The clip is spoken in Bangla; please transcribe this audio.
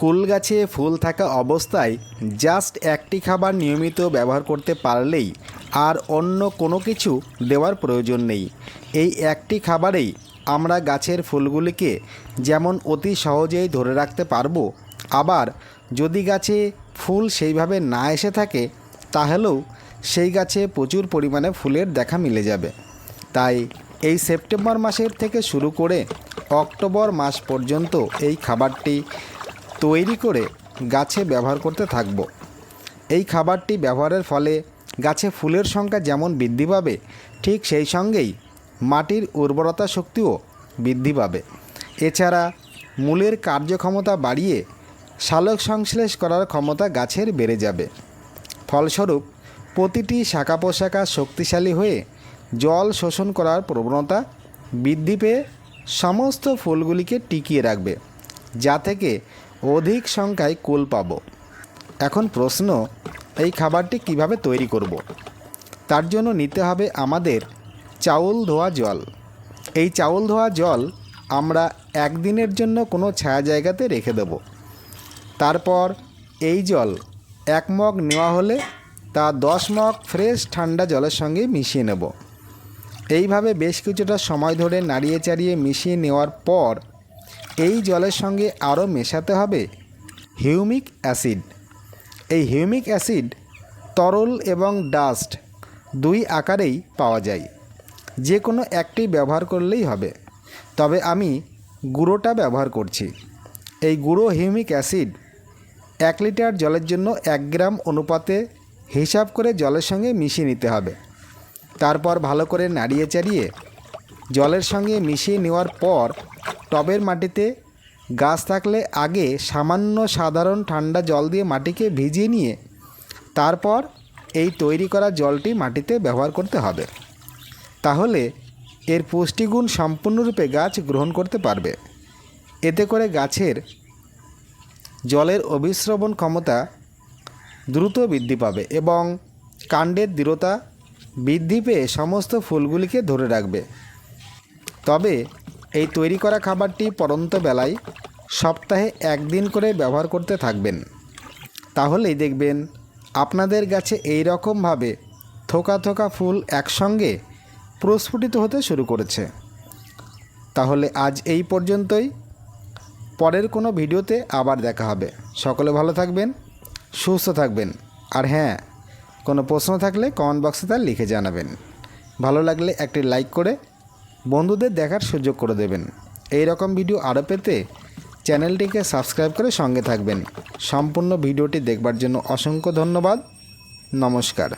কুল গাছে ফুল থাকা অবস্থায় জাস্ট একটি খাবার নিয়মিত ব্যবহার করতে পারলেই আর অন্য কোনো কিছু দেওয়ার প্রয়োজন নেই। এই একটি খাবারেই আমরা গাছের ফুলগুলিকে যেমন অতি সহজেই ধরে রাখতে পারব, আবার যদি গাছে ফুল সেইভাবে না এসে থাকে, তাহলেও সেই গাছে প্রচুর পরিমাণে ফুলের দেখা মিলে যাবে। তাই এই সেপ্টেম্বর মাসের থেকে শুরু করে অক্টোবর মাস পর্যন্ত এই খাবারটি তৈরি করে গাছে ব্যবহার করতে থাকব। এই খাবারটি ব্যবহারের ফলে গাছে ফুলের সংখ্যা যেমন বৃদ্ধি পাবে, ঠিক সেই সঙ্গেই মাটির উর্বরতা শক্তিও বৃদ্ধি পাবে। এছাড়া মূলের কার্যক্ষমতা বাড়িয়ে সালোক সংশ্লেষ করার ক্ষমতা গাছের বেড়ে যাবে। ফলস্বরূপ, প্রতিটি শাখা পোশাখা শক্তিশালী হয়ে জল শোষণ করার প্রবণতা বৃদ্ধি পেয়ে সমস্ত ফুলগুলিকে টিকিয়ে রাখবে, যা থেকে অধিক সংখ্যায় কুল পাব। এখন প্রশ্ন, এই খাবারটি কীভাবে তৈরি করব। তার জন্য নিতে হবে আমাদের চাউল ধোয়া জল। এই চাউল ধোয়া জল আমরা একদিনের জন্য কোনো ছায়া জায়গাতে রেখে দেব। তারপর এই জল এক মগ নেওয়া হলে তা দশ মগ ফ্রেশ ঠান্ডা জলের সঙ্গে মিশিয়ে নেব। এইভাবে বেশ কিছুটা সময় ধরে নাড়িয়ে চাড়িয়ে মিশিয়ে নেওয়ার পর এই জলের সঙ্গে আরও মেশাতে হবে হিউমিক অ্যাসিড। এই হিউমিক অ্যাসিড তরল এবং ডাস্ট দুই আকারেই পাওয়া যায়। যে কোনো একটি ব্যবহার করলেই হবে। তবে আমি গুঁড়োটা ব্যবহার করছি। এই গুঁড়ো হিউমিক অ্যাসিড এক লিটার জলের জন্য এক গ্রাম অনুপাতে হিসাব করে জলের সঙ্গে মিশিয়ে নিতে হবে। তারপর ভালো করে নাড়িয়ে চাড়িয়ে জলের সঙ্গে মিশিয়ে নেওয়ার পর টবের মাটিতে গাছ থাকলে আগে সামান্য সাধারণ ঠান্ডা জল দিয়ে মাটিকে ভিজিয়ে নিয়ে তারপর এই তৈরি করা জলটি মাটিতে ব্যবহার করতে হবে। তাহলে এর পুষ্টিগুণ সম্পূর্ণরূপে গাছ গ্রহণ করতে পারবে। এতে করে গাছের জলের অভিশ্রবণ ক্ষমতা দ্রুত বৃদ্ধি পাবে এবং কাণ্ডের দৃঢ়তা বৃদ্ধি পেয়ে সমস্ত ফুলগুলিকে ধরে রাখবে। তবে এই তৈরি করা খাবারটি পরন্ত বেলায় সপ্তাহে একদিন করে ব্যবহার করতে থাকবেন। তাহলেই দেখবেন আপনাদের গাছে এই রকমভাবে থোকা থোকা ফুল একসঙ্গে প্রস্ফুটিত হতে শুরু করেছে। তাহলে আজ এই পর্যন্তই। পরের কোনো ভিডিওতে আবার দেখা হবে। সকলে ভালো থাকবেন, সুস্থ থাকবেন। আর হ্যাঁ কোনো প্রশ্ন থাকলে কমেন্ট বক্সে তার লিখে জানাবেন। ভালো লাগলে একটি লাইক করে বন্ধুদের দেখার সুযোগ করে দেবেন। এই রকম ভিডিও আরও পেতে চ্যানেলটিকে সাবস্ক্রাইব করে সঙ্গে থাকবেন। সম্পূর্ণ ভিডিওটি দেখবার জন্য অসংখ্য ধন্যবাদ। নমস্কার।